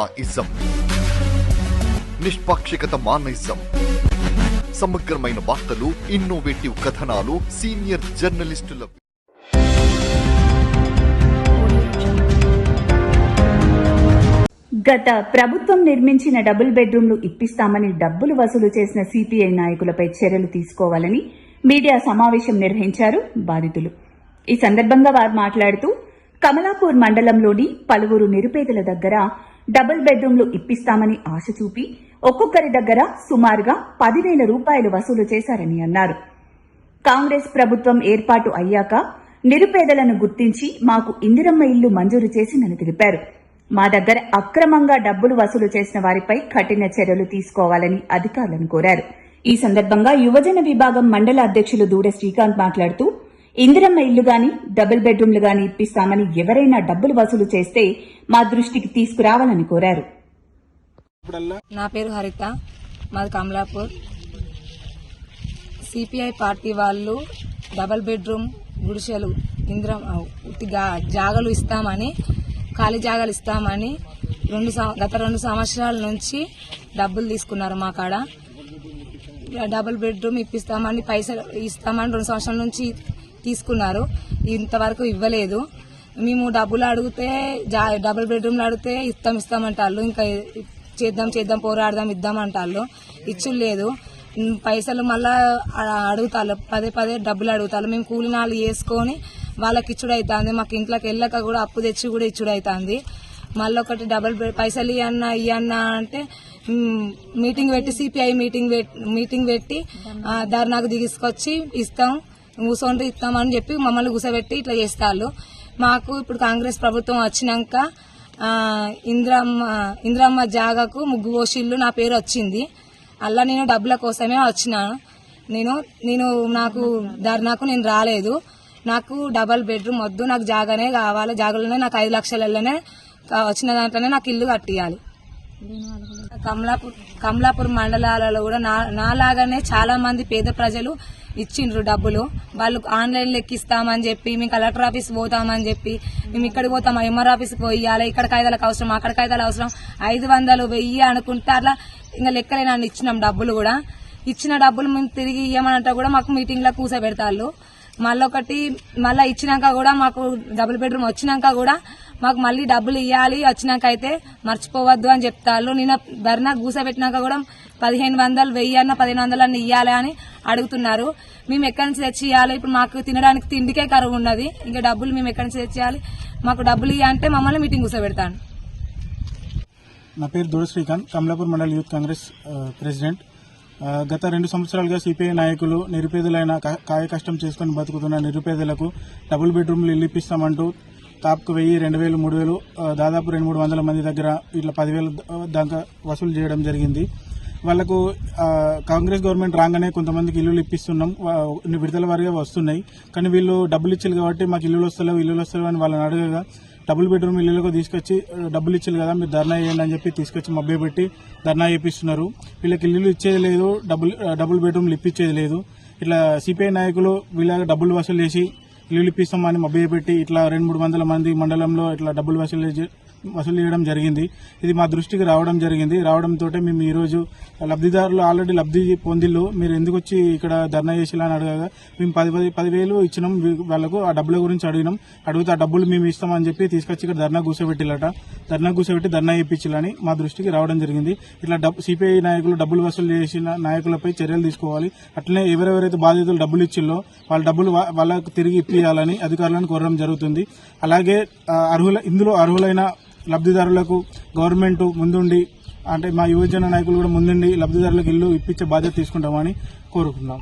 Ism నిష్పాక్షికత మానయిజం సమగ్రమైన వార్తలు innovative కథనాలు సీనియర్ జర్నలిస్టుల గత ప్రభుత్వం నిర్మించిన డబుల్ బెడ్రూమ్లు ఇప్పిస్తామని డబ్బులు వసూలు చేసిన సిపిఐ నాయకులపై చర్యలు తీసుకోవాలని మీడియా సమావేశం నిర్వహించారు బాధితులు. ఈ సందర్భంగా వారు మాట్లాడుతూ కమలాపూర్ మండలంలోని పలువురు నిరుపేదల దగ్గర డబుల్ బెడ్రూమ్లు ఇప్పిస్తామని ఆశ చూపి ఒక్కొక్కరి దగ్గర సుమారుగా పదివేల రూపాయలు వసూలు చేశారని అన్నారు. కాంగ్రెస్ ప్రభుత్వం ఏర్పాటు అయ్యాక నిరుపేదలను గుర్తించి మాకు ఇందిరమ్మ ఇల్లు మంజూరు చేసిందని తెలిపారు. మా దగ్గర అక్రమంగా డబ్బులు వసూలు చేసిన వారిపై కఠిన చర్యలు తీసుకోవాలని అధికారులను కోరారు. ఈ సందర్భంగా యువజన విభాగం మండల అధ్యక్షులు దూడ శ్రీకాంత్ మాట్లాడుతూ ఇందిరమ్మ ఇల్లు గాని డబుల్ బెడ్రూమ్లు గాని ఇప్పిస్తామని ఎవరైనా డబ్బులు వసూలు చేస్తే మా దృష్టికి తీసుకురావాలని కోరారు. నా పేరు హరిత. మాది కమలాపూర్. సిపిఐ పార్టీ వాళ్ళు డబల్ బెడ్రూమ్ గుడిసెలు ఇంద్రం జాగలు ఇస్తామని ఖాళీ జాగాలు ఇస్తామని రెండు గత రెండు సంవత్సరాల నుంచి డబ్బులు తీసుకున్నారు మా కాడ. డబుల్ బెడ్రూమ్ ఇప్పిస్తామని పైసలు ఇస్తామని రెండు సంవత్సరాల నుంచి తీసుకున్నారు. ఇంతవరకు ఇవ్వలేదు. మేము డబ్బులు అడిగితే జా- డబుల్ బెడ్రూమ్లు అడిగితే ఇస్తాం ఇస్తామంటాళ్ళు. ఇంకా చేద్దాం చేద్దాం పోరాడదాం ఇద్దాం అంటారు ఇచ్చులు లేదు పైసలు మళ్ళా అడుగుతారు పదే పదే డబ్బులు అడుగుతారు మేము కూలినాలు వేసుకొని వాళ్ళకి ఇచ్చుడు అవుతుంది మాకు ఇంట్లోకి వెళ్ళక కూడా అప్పు తెచ్చి కూడా ఇచ్చుడు అవుతుంది మళ్ళీ ఒకటి డబుల్ బెడ్ పైసలు ఇవన్నా ఇవన్నా అంటే మీటింగ్ పెట్టి సిపిఐ మీటింగ్ మీటింగ్ పెట్టి దారి ధర్నాకు దిగిసుకొచ్చి ఇస్తాం. కూర్చోండి ఇస్తామని చెప్పి మమ్మల్ని కూసబెట్టి ఇట్లా చేస్తారు మాకు ఇప్పుడు కాంగ్రెస్ ప్రభుత్వం వచ్చినాక ఇంద్రమ్మ ఇంద్రమ్మ జాగాకు ముగ్గు పోషిళ్ళు నా పేరు వచ్చింది. అలా నేను డబ్బుల కోసమే వచ్చినాను. నేను నేను నాకు ధర్నాకు నేను రాలేదు. నాకు డబల్ బెడ్రూమ్ వద్దు నాకు జాగానే కావాలి. జాగాలోనే నాకు ఐదు లక్షలలోనే వచ్చిన దాంట్లోనే నాకు ఇల్లు కట్టియాలి. కమలాపూర్ కమలాపూర్ మండలాలలో కూడా నా నాలాగానే చాలా మంది పేద ప్రజలు ఇచ్చిండ్రు డబ్బులు. వాళ్ళు ఆన్లైన్ లెక్కిస్తామని చెప్పి మేము కలెక్టర్ ఆఫీస్ పోతామని చెప్పి మేము ఇక్కడికి పోతాం ఎంఆర్ ఆఫీస్కి పోయాలి ఇక్కడ కాగితాలకు అవసరం అక్కడ కాగితాలు అవసరం ఐదు వందలు వెయ్యి అనుకుంటే అట్లా ఇంకా లెక్కలేనని ఇచ్చినాం డబ్బులు కూడా. ఇచ్చిన డబ్బులు మేము తిరిగి ఇవ్వమనంటే కూడా మాకు మీటింగ్లో కూర్చోబెడతాళ్ళు మళ్ళీ ఒకటి మళ్ళీ ఇచ్చినాక కూడా మాకు డబుల్ బెడ్రూమ్ వచ్చినాక కూడా మాకు మళ్ళీ డబ్బులు ఇవ్వాలి వచ్చినాక అయితే మర్చిపోవద్దు అని చెప్తారు నిన్న ధర్నా కూసబెట్టినాక కూడా పదిహేను వందలు వెయ్యి అన్న పదిహేను వందలు అన్న ఇవ్వాలి అని అడుగుతున్నారు. మేము ఎక్కడి నుంచి తెచ్చి ఇవ్వాలి ఇప్పుడు మాకు తినడానికి తిండికే కరువు ఉన్నది. ఇంకా డబ్బులు మేము ఎక్కడి నుంచి తెచ్చి ఇవ్వాలి మాకు డబ్బులు ఇవ్వాలంటే మమ్మల్ని మీటింగ్ కూర్చోబెడతాను నా పేరు దూడ శ్రీకాంత్ కమలాపూర్ మండల్ యూత్ కాంగ్రెస్ ప్రెసిడెంట్. గత రెండు సంవత్సరాలుగా సిపిఐ నాయకులు నిరుపేదలైన కాయ కష్టం చేసుకుని బతుకుతున్న నిరుపేదలకు డబుల్ బెడ్రూమ్లు ఇల్లు ఇప్పిస్తామంటూ టాప్కు వెయ్యి రెండు వేలు మూడు వేలు దాదాపు రెండు మూడు వందల మంది దగ్గర ఇట్లా పదివేల దాకా వసూలు చేయడం జరిగింది. వాళ్ళకు కాంగ్రెస్ గవర్నమెంట్ రాగానే కొంతమందికి ఇల్లులు ఇప్పిస్తున్నాం. విడుదల విడతల వారిగా వస్తున్నాయి. కానీ వీళ్ళు డబ్బులు ఇచ్చారు కాబట్టి మాకు ఇల్లులు వస్తలేవు ఇల్లులు వస్తలేవు అని వాళ్ళని అడగగా డబుల్ బెడ్రూమ్ ఇళ్ళకు తీసుకొచ్చి డబ్బులు ఇచ్చారు కదా మీరు ధర్నా చేయండి అని చెప్పి తీసుకొచ్చి మబ్బే పెట్టి ధర్నా చేపిస్తున్నారు. వీళ్ళకి ఇల్లు ఇచ్చేది లేదు డబుల్ డబుల్ బెడ్రూమ్లు ఇప్పించేది లేదు. ఇట్లా సిపిఐ నాయకులు వీళ్ళ డబ్బులు వసూలు చేసి ఇల్లు ఇప్పిస్తామని మబ్బే పెట్టి ఇట్లా రెండు మూడు వందల మంది మండలంలో ఇట్లా డబ్బులు వసూలు వసూలు చేయడం జరిగింది. ఇది మా దృష్టికి రావడం జరిగింది. రావడంతో మేము ఈరోజు లబ్ధిదారులు ఆల్రెడీ లబ్ధి పొందిళ్ళు మీరు ఎందుకు వచ్చి ఇక్కడ ధర్నా చేసిలా అని అడగగా మేము పది పది పదివేలు ఇచ్చినాం వాళ్ళకు ఆ డబ్బుల గురించి అడిగినాం. అడిగితే ఆ డబ్బులు మేము ఇస్తామని చెప్పి తీసుకొచ్చి ఇక్కడ ధర్నా కూర్చోబెట్టిల్లట. ధర్నా కూర్చోబెట్టి ధర్నా ఇప్పించాలని మా దృష్టికి రావడం జరిగింది. ఇట్లా డబ్బు సిపిఐ నాయకులు డబ్బులు వసూలు చేసిన నాయకులపై చర్యలు తీసుకోవాలి. అట్లనే ఎవరెవరైతే బాధితులు డబ్బులు ఇచ్చిల్లో వాళ్ళ డబ్బులు వాళ్ళకు తిరిగి ఇప్పియాలని అధికారులను కోరడం జరుగుతుంది. అలాగే అర్హుల ఇందులో అర్హులైన లబ్ధిదారులకు గవర్నమెంట్ ముందుండి అంటే మా యువజన నాయకులు కూడా ముందుండి లబ్ధిదారులకు ఇల్లు ఇప్పించే బాధ్యత తీసుకుంటామని కోరుకుందాం.